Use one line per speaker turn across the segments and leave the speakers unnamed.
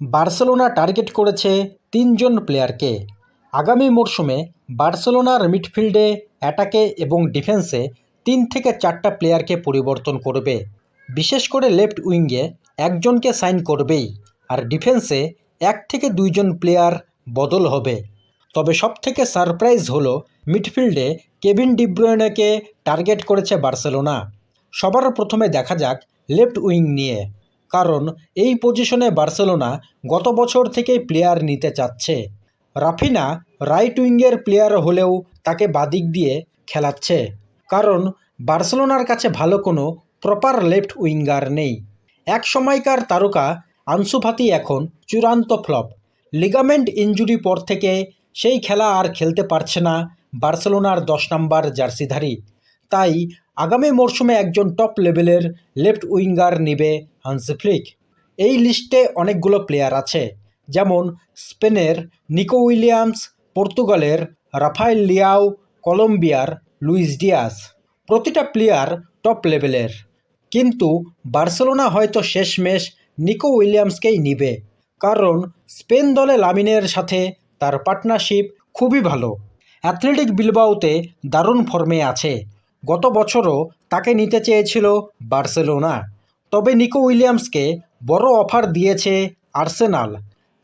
Barcelona target করেছে তিনজন প্লেয়ারকে। আগামী মরশুমে বার্সেলোনার মিডফিল্ডে অ্যাটাকে এবং ডিফেন্সে তিন থেকে চারটা প্লেয়ারকে পরিবর্তন করবে। বিশেষ করে লেফট উইঙ্গে একজনকে সাইন করবেই, আর ডিফেন্সে এক থেকে দুইজন প্লেয়ার বদল হবে। তবে সবথেকে সারপ্রাইজ হলো মিডফিল্ডে কেভিন ডিব্রয়নেকে টার্গেট করেছে বার্সেলোনা। সবার প্রথমে দেখা যাক লেফট উইং নিয়ে। কারণ এই পজিশনে বার্সেলোনা গত বছর থেকেই প্লেয়ার নিতে চাচ্ছে। রাফিনা রাইট উইঙ্গের প্লেয়ার হলেও তাকে বাদিক দিয়ে খেলাচ্ছে। কারণ বার্সেলোনার কাছে ভালো কোনো প্রপার লেফট উইঙ্গার নেই। এক সময়কার তারকা আনসু ফাতি এখন চূড়ান্ত ফ্লপ। লিগামেন্ট ইনজুরি পর থেকে সেই খেলা আর খেলতে পারছে না বার্সেলোনার দশ নম্বর জার্সিধারী। তাই আগামী মরশুমে একজন টপ লেভেলের লেফট উইঙ্গার নেবে হান্সি ফ্লিক। এই লিস্টে অনেকগুলো প্লেয়ার আছে, যেমন স্পেনের নিকো উইলিয়ামস, পর্তুগালের রাফায়েল লিয়াও, কলম্বিয়ার লুইস ডিয়াস প্রতিটা প্লেয়ার টপ লেভেলের কিন্তু বার্সেলোনা হয়তো শেষমেশ নিকো উইলিয়ামসকেই নিবে, কারণ স্পেন দলে লামিনের সাথে তার পার্টনারশিপ খুবই ভালো। অ্যাথলেটিক বিলবাওতে দারুণ ফর্মে আছে। গত বছরও তাকে নিতে চেয়েছিল বার্সেলোনা। তবে নিকো উইলিয়ামসকে বড় অফার দিয়েছে আর্সেনাল।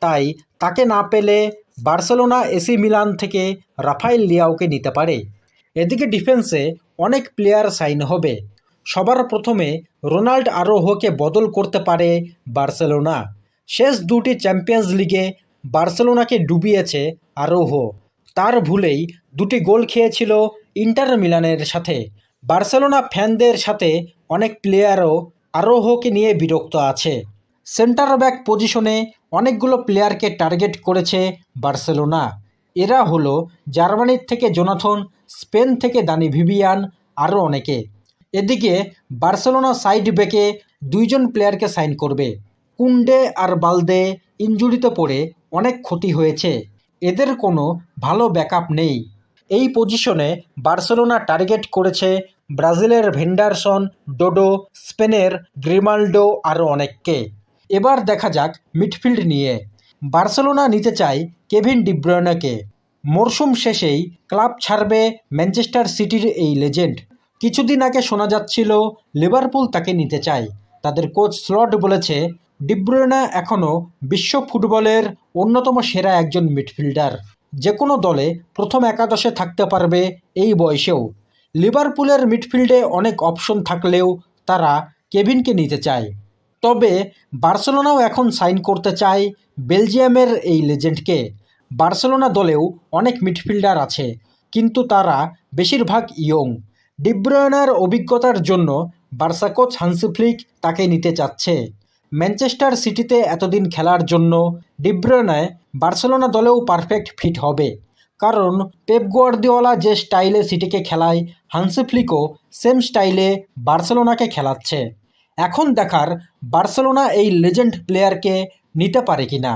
তাই তাকে না পেলে বার্সেলোনা এসি মিলান থেকে রাফাইল লিয়াওকে নিতে পারে। এদিকে ডিফেন্সে অনেক প্লেয়ার সাইন হবে। সবার প্রথমে রোনাল্ড আরোহকে বদল করতে পারে বার্সেলোনা। শেষ দুটি চ্যাম্পিয়ন্স লিগে বার্সেলোনাকে ডুবিয়েছে আরোহ। তার ভুলেই দুটি গোল খেয়েছিল ইন্টার মিলানের সাথে, বার্সেলোনা ফ্যানদের সাথে অনেক প্লেয়ারও আরোহকে নিয়ে বিরক্ত আছে। সেন্টার ব্যাক পজিশনে অনেকগুলো প্লেয়ারকে টার্গেট করেছে বার্সেলোনা। এরা হলো জার্মানির থেকে জোনাথন, স্পেন থেকে দানি ভিভিয়ান, আরও অনেকে। এদিকে বার্সেলোনা সাইড ব্যাকে দুইজন প্লেয়ারকে সাইন করবে। কুন্ডে আর বালদে ইঞ্জুরিতে পড়ে অনেক ক্ষতি হয়েছে। এদের কোনো ভালো ব্যাকআপ নেই। এই পজিশনে বার্সেলোনা টার্গেট করেছে ব্রাজিলের ভেন্ডারসন, ডোডো, স্পেনের গ্রিমাল্ডো আরও অনেককে। এবার দেখা যাক মিডফিল্ড নিয়ে। বার্সেলোনা নিতে চায় কেভিন ডিব্রয়নাকে মরশুম শেষেই ক্লাব ছাড়বে ম্যানচেস্টার সিটির এই লেজেন্ড। কিছুদিন আগে শোনা যাচ্ছিল লিভারপুল তাকে নিতে চায়। তাদের কোচ স্লট বলেছে ডিব্রয়না এখনও বিশ্ব ফুটবলের অন্যতম সেরা একজন মিডফিল্ডার। যে কোনো দলে প্রথম একাদশে থাকতে পারবে এই বয়সেও। লিভারপুলের মিডফিল্ডে অনেক অপশন থাকলেও তারা কেভিনকে নিতে চায়। তবে বার্সেলোনাও এখন সাইন করতে চায় বেলজিয়ামের এই লেজেন্ডকে। বার্সেলোনা দলেও অনেক মিডফিল্ডার আছে, কিন্তু তারা বেশিরভাগ ইয়ং। ডিব্রয়নার অভিজ্ঞতার জন্য বার্সা কোচ হান্সি ফ্লিক তাকে নিতে চাচ্ছে। ম্যানচেস্টার সিটিতে এতদিন খেলার জন্য ডিব্রয়নায় বার্সেলোনা দলেও পারফেক্ট ফিট হবে। কারণ পেপ গোয়ার্দিওয়ালা যে স্টাইলে সিটিকে খেলায় হানসিফ্লিকো সেম স্টাইলে বার্সেলোনাকে খেলাচ্ছে। এখন দেখার বার্সেলোনা এই লেজেন্ড প্লেয়ারকে নিতে পারে কি না